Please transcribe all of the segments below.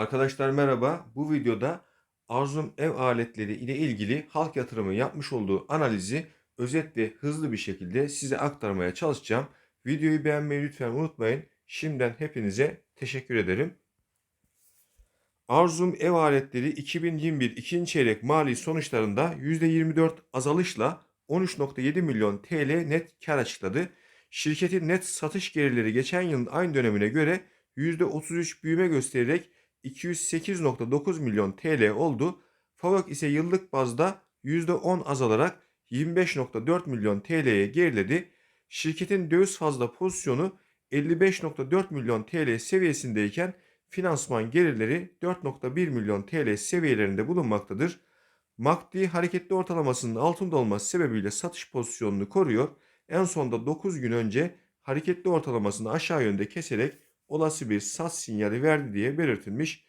Arkadaşlar merhaba. Bu videoda Arzum ev aletleri ile ilgili halk yatırımı yapmış olduğu analizi özet ve hızlı bir şekilde size aktarmaya çalışacağım. Videoyu beğenmeyi lütfen unutmayın. Şimdiden hepinize teşekkür ederim. Arzum ev aletleri 2021 ikinci çeyrek mali sonuçlarında %24 azalışla 13.7 milyon TL net kar açıkladı. Şirketin net satış gelirleri geçen yılın aynı dönemine göre %33 büyüme göstererek 208.9 milyon TL oldu. FAVÖK ise yıllık bazda %10 azalarak 25.4 milyon TL'ye geriledi. Şirketin döviz fazla pozisyonu 55.4 milyon TL seviyesindeyken finansman gelirleri 4.1 milyon TL seviyelerinde bulunmaktadır. MACD hareketli ortalamasının altında olması sebebiyle satış pozisyonunu koruyor. En sonda 9 gün önce hareketli ortalamasını aşağı yönde keserek olası bir sat sinyali verdi diye belirtilmiş.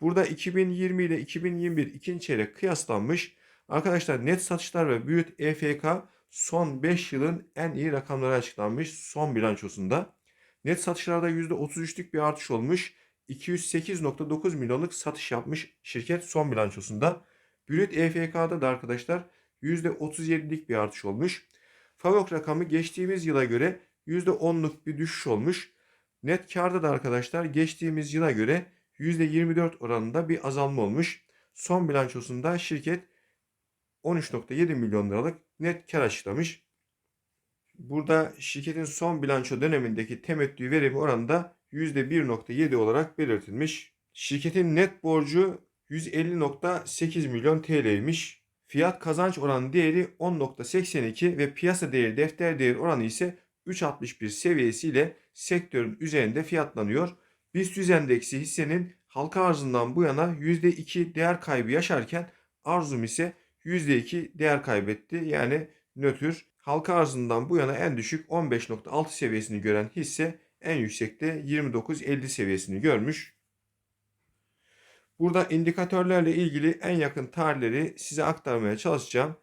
Burada 2020 ile 2021 ikinci çeyrek kıyaslanmış. Arkadaşlar net satışlar ve büyüt EFK son 5 yılın en iyi rakamları açıklanmış son bilançosunda. Net satışlarda %33'lük bir artış olmuş. 208.9 milyonluk satış yapmış şirket son bilançosunda. Brüt EFK'da da arkadaşlar %37'lik bir artış olmuş. Favok rakamı geçtiğimiz yıla göre %10'luk bir düşüş olmuş. Net karda da arkadaşlar geçtiğimiz yıla göre %24 oranında bir azalma olmuş. Son bilançosunda şirket 13.7 milyon liralık net kar açıklamış. Burada şirketin son bilanço dönemindeki temettü verimi oranında %1.7 olarak belirtilmiş. Şirketin net borcu 150.8 milyon TL'ymiş. Fiyat kazanç oranı değeri 10.82 ve piyasa değeri defter değeri oranı ise 3.61 seviyesiyle sektörün üzerinde fiyatlanıyor. BIST 100 endeksi hissenin halka arzından bu yana %2 değer kaybı yaşarken Arzum ise %2 değer kaybetti. Yani nötr. Halka arzından bu yana en düşük 15.6 seviyesini gören hisse en yüksekte 29.50 seviyesini görmüş. Burada indikatörlerle ilgili en yakın tarihleri size aktarmaya çalışacağım.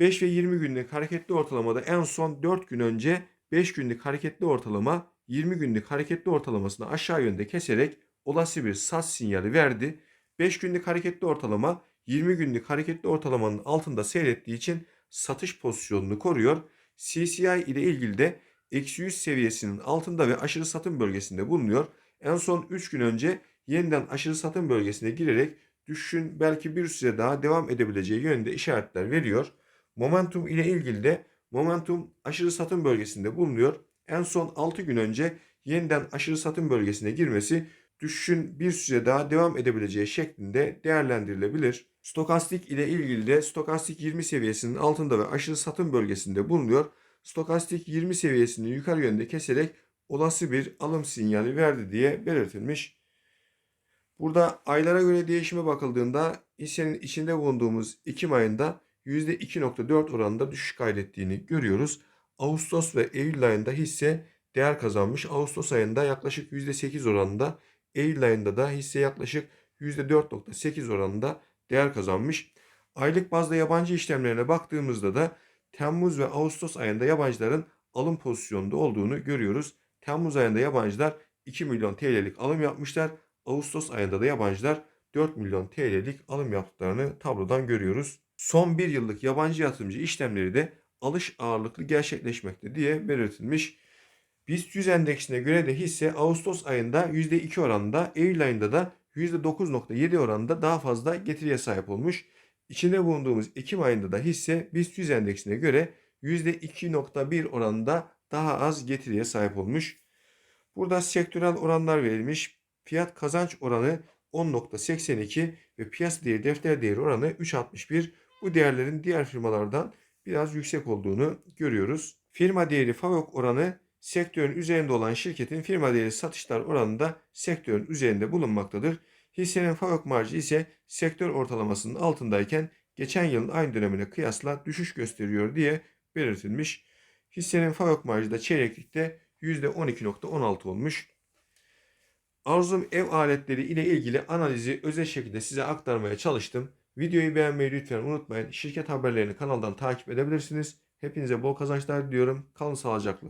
5 ve 20 günlük hareketli ortalamada en son 4 gün önce 5 günlük hareketli ortalama 20 günlük hareketli ortalamasını aşağı yönde keserek olası bir sat sinyali verdi. 5 günlük hareketli ortalama 20 günlük hareketli ortalamanın altında seyrettiği için satış pozisyonunu koruyor. CCI ile ilgili de eksi 100 seviyesinin altında ve aşırı satım bölgesinde bulunuyor. En son 3 gün önce yeniden aşırı satım bölgesine girerek düşüşün belki bir süre daha devam edebileceği yönünde işaretler veriyor. Momentum ile ilgili de momentum aşırı satım bölgesinde bulunuyor. En son 6 gün önce yeniden aşırı satım bölgesine girmesi düşüşün bir süre daha devam edebileceği şeklinde değerlendirilebilir. Stokastik ile ilgili de stokastik 20 seviyesinin altında ve aşırı satım bölgesinde bulunuyor. Stokastik 20 seviyesini yukarı yönde keserek olası bir alım sinyali verdi diye belirtilmiş. Burada aylara göre değişime bakıldığında hissenin içinde bulunduğumuz Ekim ayında %2.4 oranında düşüş kaydettiğini görüyoruz. Ağustos ve Eylül ayında hisse değer kazanmış. Ağustos ayında yaklaşık %8 oranında, Eylül ayında da hisse yaklaşık %4.8 oranında değer kazanmış. Aylık bazda yabancı işlemlerine baktığımızda da Temmuz ve Ağustos ayında yabancıların alım pozisyonunda olduğunu görüyoruz. Temmuz ayında yabancılar 2 milyon TL'lik alım yapmışlar. Ağustos ayında da yabancılar 4 milyon TL'lik alım yaptıklarını tablodan görüyoruz. Son bir yıllık yabancı yatırımcı işlemleri de alış ağırlıklı gerçekleşmekte diye belirtilmiş. BIST 100 endeksine göre de hisse Ağustos ayında %2 oranında, Eylül ayında da %9.7 oranında daha fazla getiriye sahip olmuş. İçinde bulunduğumuz Ekim ayında da hisse BIST 100 endeksine göre %2.1 oranında daha az getiriye sahip olmuş. Burada sektörel oranlar verilmiş. Fiyat kazanç oranı 10.82 ve piyasa değeri defter değeri oranı 3.61. Bu değerlerin diğer firmalardan biraz yüksek olduğunu görüyoruz. Firma değeri FAVÖK oranı sektörün üzerinde olan şirketin firma değeri satışlar oranında sektörün üzerinde bulunmaktadır. Hissenin FAVÖK marjı ise sektör ortalamasının altındayken geçen yılın aynı dönemine kıyasla düşüş gösteriyor diye belirtilmiş. Hissenin FAVÖK marjı da çeyreklikte %12.16 olmuş. Arzum ev aletleri ile ilgili analizi özel şekilde size aktarmaya çalıştım. Videoyu beğenmeyi lütfen unutmayın. Şirket haberlerini kanaldan takip edebilirsiniz. Hepinize bol kazançlar diliyorum. Kalın sağlıcakla.